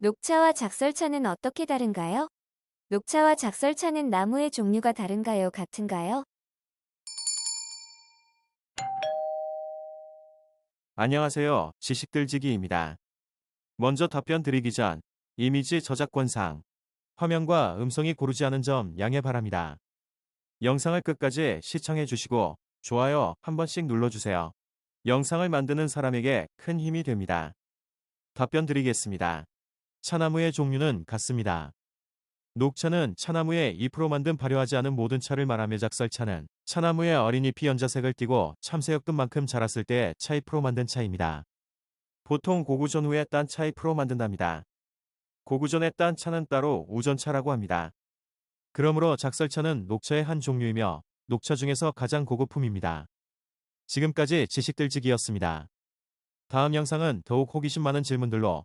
녹차와 작설차는 어떻게 다른가요? 녹차와 작설차는 나무의 종류가 다른가요? 같은가요? 안녕하세요. 지식들지기입니다. 먼저 답변 드리기 전 이미지 저작권상 화면과 음성이 고르지 않은 점 양해 바랍니다. 영상을 끝까지 시청해 주시고 좋아요 한 번씩 눌러주세요. 영상을 만드는 사람에게 큰 힘이 됩니다. 답변 드리겠습니다. 차나무의 종류는 같습니다. 녹차는 차나무의 2% 만든 발효하지 않은 모든 차를 말하며 작설차는 차나무의 어린잎이 연자색을 띠고 참새역금만큼 자랐을 때 차이 프로 만든 차입니다. 보통 고구전 후에 딴 차이 프로 만든답니다. 고구전에 딴 차는 따로 우전차라고 합니다. 그러므로 작설차는 녹차의 한 종류이며 녹차 중에서 가장 고급품입니다. 지금까지 지식들지기였습니다. 다음 영상은 더욱 호기심 많은 질문들로